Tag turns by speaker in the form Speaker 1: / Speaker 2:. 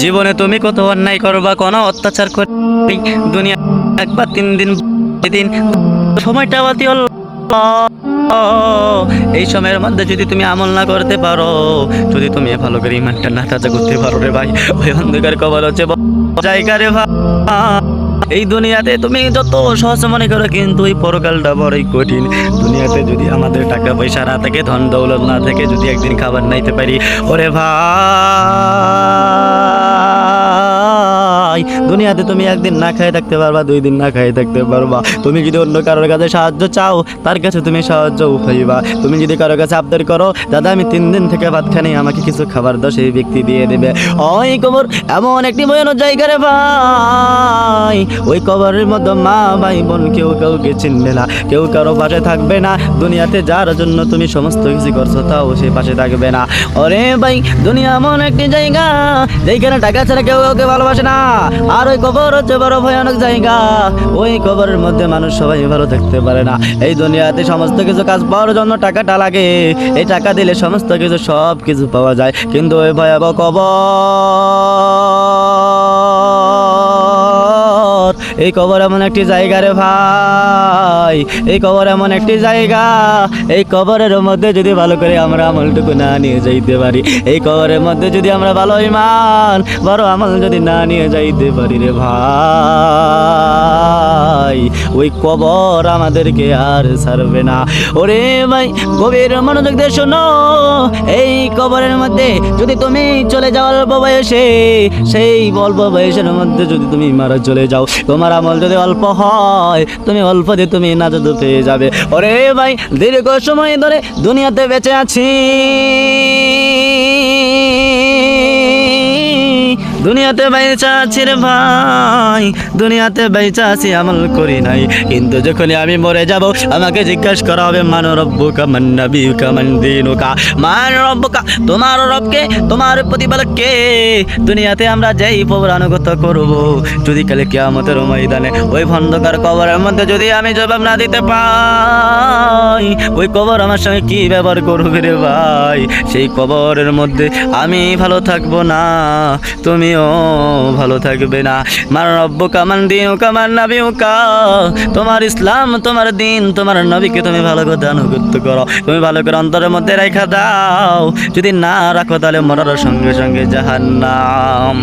Speaker 1: জীবনে তুমি কত অন্যায় করবা, কোনো অত্যাচার করে দুনিয়া একবার তিন দিন দিন সময়টা বাতি এই সময়ের মধ্যে যদি তুমি আমল না করতে পারো, যদি তুমি ভালো করে ইমানটা না তাজা করতে পারো রে ভাই, ওই অন্ধকার কবল হচ্ছে জায়গা রে ভাই। এই দুনিয়াতে তুমি যত সহজ মনে করো, কিন্তু এই পরকালটা বড়ই কঠিন। দুনিয়াতে যদি আমাদের টাকা পয়সা না থাকে, ধন দৌলত না থাকে, যদি একদিন খাবার নাইতে পারি, ওরে ভাই! দুনিয়াতে তুমি একদিন না খাই থাকতে পারবা, দুই দিন না খাই থাকতে পারবা। তুমি যদি অন্য কারোর কাছে সাহায্য চাও, তার কাছে তুমি সাহায্য পাইবা তুমি যদি কারোর কাছে আবদার করো, দাদা, আমি তিন দিন থেকে ভাত খানি আমাকে কিছু খাবার দাও, সেই ব্যক্তি দিয়ে দেবে। ওই কবর এমন একটি ভয়ানক জায়গা রে ভাই। ওই কবরের মধ্যে মা, ভাই, বোন কেউ কাউকে চিনবে না, কেউ কারও পাশে থাকবে না। দুনিয়াতে যার জন্য তুমি সমস্ত কিছু করছ, তাও সে পাশে থাকবে না। ওরে ভাই, দুনিয়া এমন একটি জায়গা, যেখানে টাকা ছাড়া কেউ কাউকে ভালোবাসে না। আর ওই কবর হচ্ছে বড় ভয়ানক জায়গা। ওই কবরের মধ্যে মানুষ সবাই ভালো থাকতে পারে না। এই দুনিয়াতে সমস্ত কিছু কাজ পাওয়ার জন্য টাকাটা লাগে। এই টাকা দিলে সমস্ত কিছু সব কিছু পাওয়া যায়। কিন্তু ওই ভয়াবহ কবর এই কবর এমন একটি জায়গা রে ভাই। এই কবর এমন একটি জায়গা। এই কবরের মধ্যে যদি ভালো করে আমরা আমলটুকু না নিয়ে যাইতে পারি, এই কবরের মধ্যে যদি আমরা ভালো ইমান বড় আমল যদি না নিয়ে যাইতে পারি রে ভাই। ওই কবর আমাদেরকে আর ছাড়বে না। ওরে ভাই, গভীর মনোযোগ দিয়ে শোনো। এই কবরের মধ্যে যদি তুমি চলে যাও অল্প বয়সে, সেই অল্প বয়সের মধ্যে যদি তুমি মারা চলে যাও, তোমার আমল যদি অল্প হয়, তুমি অল্প দিয়ে তুমি নাজাদ পেয়ে যাবে। ওরে ভাই, দীর্ঘ সময় ধরে দুনিয়াতে বেঁচে আছি। দুনিয়াতে বাইচা আছি রে ভাই, দুনিয়াতে বাইচা আছি, আমল করি নাই। কিন্তু যখনই আমি মরে যাব, আমাকে জিজ্ঞাসা করা হবে, মান রব্বুকা, মান নবিয়ুকা, মান দিনুকা? মান রব্বুকা, তোমার রবকে, তোমার প্রতিপালক কে দুনিয়াতে আমরা যেই পৌরানুগত করব। যদি কালে কিয়ামতের ময়দানে ওই ভন্ধকার কবরের মধ্যে যদি আমি জবাব না দিতে পাই, ওই কবর আমার সঙ্গে কি ব্যবহার করবে রে ভাই? সেই কবরের মধ্যে আমি ভালো থাকব না। তুমিও ভালো থাকবে না। মার রব্ব কামান দিও কামান নাবিও কা। তোমার ইসলাম, তোমার দিন, তোমার নবীকে তুমি ভালো করে অনুগত করো। তুমি ভালো করে অন্তরের মধ্যে রেখা দাও। যদি না রাখো তাহলে মরার সঙ্গে সঙ্গে জাহান্নাম।